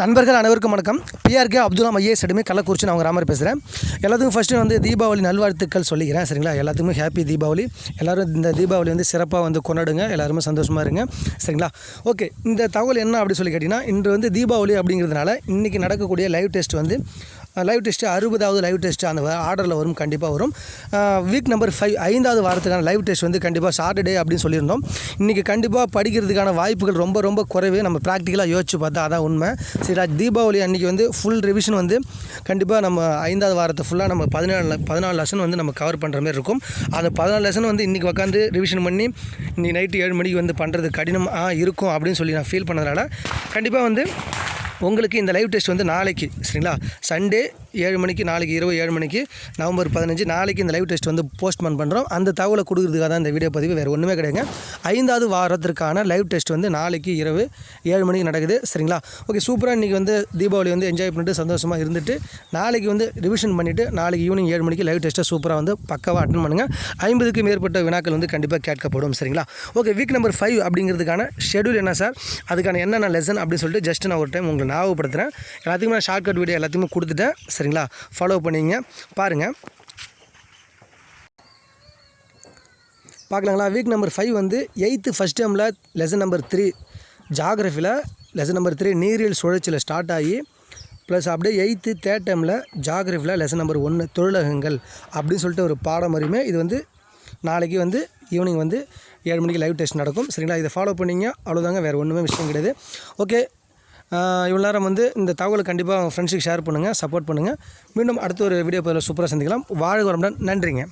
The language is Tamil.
நண்பர்கள் அனைவருக்கும் வணக்கம். பிஆர்கே அப்துல்லாம் ஐஏஎஸ் அடிமை கள்ளக்குறிச்சி நான் அவங்க ராமர் பேசுகிறேன் எல்லாத்துக்கும் ஃபஸ்ட்டு வந்து தீபாவளி நல்வாழ்த்துக்கள் சொல்லிக்கிறேன் சரிங்களா? எல்லாத்துக்குமே ஹாப்பி தீபாவளி. எல்லோரும் இந்த தீபாவளி வந்து சிறப்பாக வந்து கொண்டாடுங்க. எல்லாருமே சந்தோஷமாக இருங்க சரிங்களா? ஓகே இந்த தகவல் என்ன அப்படி சொல்லி கேட்டிங்கன்னா இன்று வந்து தீபாவளி அப்படிங்கிறதுனால இன்றைக்கி நடக்கக்கூடிய லைவ் டெஸ்ட் வந்து லைவ் டெஸ்ட்டு அறுபதாவது லைவ் டெஸ்ட்டு அந்த ஆர்டரில் வரும் கண்டிப்பாக வரும். வீக் நம்பர் ஃபைவ் ஐந்தாவது வாரத்துக்கான லைவ் டெஸ்ட் வந்து கண்டிப்பாக சாட்டர்டே அப்படின்னு சொல்லியிருந்தோம். இன்றைக்கி கண்டிப்பாக படிக்கிறதுக்கான வாய்ப்புகள் ரொம்ப ரொம்ப குறைவு. நம்ம ப்ராக்டிக்கலாக யோசிச்சு பார்த்தா அதான் உண்மை. சரி தீபாவளி அன்றைக்கி வந்து ஃபுல் ரிவிஷன் வந்து கண்டிப்பாக நம்ம ஐந்தாவது வாரத்தை ஃபுல்லாக நம்ம பதினாலு பதினாலு லெசன் வந்து நம்ம கவர் பண்ணுற மாதிரி இருக்கும். அந்த பதினாலு லெசன் வந்து இன்றைக்கி உட்காந்து ரிவிஷன் பண்ணி இன்றைக்கி நைட்டு ஏழு மணிக்கு வந்து பண்ணுறது கடினமாக இருக்கும் அப்படின்னு சொல்லி நான் ஃபீல் பண்ணதுனால கண்டிப்பாக வந்து உங்களுக்கு இந்த லைவ் டெஸ்ட் வந்து நாளைக்கு சரிங்களா? சண்டே ஏழு மணிக்கு நாளைக்கு இரவு ஏழு மணிக்கு நவம்பர் பதினஞ்சு நாளைக்கு இந்த லைவ் டெஸ்ட் வந்து போஸ்ட்மேன் பண்ணுறோம் அந்த தகவலை கொடுக்குறதுக்காக தான் இந்த வீடியோ பதிவு வேறு ஒன்றுமே கிடையாதுங்க. ஐந்தாவது வாரத்திற்கான லைவ் டெஸ்ட் வந்து நாளைக்கு இரவு ஏழு மணிக்கு நடக்குது சரிங்களா? ஓகே சூப்பராக இன்றைக்கி வந்து தீபாவளி வந்து என்ஜாய் பண்ணிட்டு சந்தோஷமாக இருந்துட்டு நாளைக்கு வந்து ரிவிஷன் பண்ணிவிட்டு நாளைக்கு ஈவினிங் ஏழு மணிக்கு லைவ் டெஸ்ட்டை சூப்பராக வந்து பக்காவாக அட்டன் பண்ணுங்கள் ஐம்பதுக்கு மேற்பட்ட வினாக்கள் வந்து கண்டிப்பாக கேட்கப்படும் சரிங்களா? ஓகே வீக் நம்பர் ஃபைவ் அப்படிங்கிறதுக்கான ஷெடியூல் என்ன சார் அதுக்கான என்னென்ன லெசன் அப்படின்னு சொல்லிட்டு ஜஸ்ட் நான் ஒரு டைம் உங்களுக்கு ஞாபகப்படுத்துகிறேன் எல்லாத்துக்குமே நான் ஷார்ட்கட் வீடியோ எல்லாத்துக்குமே கொடுத்துட்டேன். சரிங்களா? ஃபாலோ பண்ணிங்க. பாருங்கள் பார்க்கலாங்களா? வீக் நம்பர் ஃபைவ் வந்து எயித்து ஃபஸ்ட் டேமில் லெசன் நம்பர் த்ரீ ஜாகிரஃபியில் லெசன் நம்பர் த்ரீ நீரியல் சுழற்சியில் ஸ்டார்ட் ஆகி ப்ளஸ் அப்படியே எயித்து தேர்ட் டேமில் ஜாகிரஃபியில் லெசன் நம்பர் ஒன்று தொழிலகங்கள் அப்படின்னு சொல்லிட்டு ஒரு பாடம் மாதிரியுமே இது வந்து நாளைக்கு வந்து ஈவினிங் வந்து ஏழு மணிக்கு லைவ் டெஸ்ட் நடக்கும். சரிங்களா? இதை ஃபாலோ பண்ணிங்க. அவ்வளோதாங்க வேறு ஒன்றுமே விஷயம் கிடையாது. ஓகே இவ்வளோ நேரம் வந்து இந்த தகவலை கண்டிப்பாக ஃப்ரெண்ட்ஸுக்கு ஷேர் பண்ணுங்கள் சப்போர்ட் பண்ணுங்கள் மீண்டும் அடுத்த ஒரு வீடியோ பதில் சூப்பராக சந்திக்கலாம். வாழ்க வரமுடன் நன்றிங்க.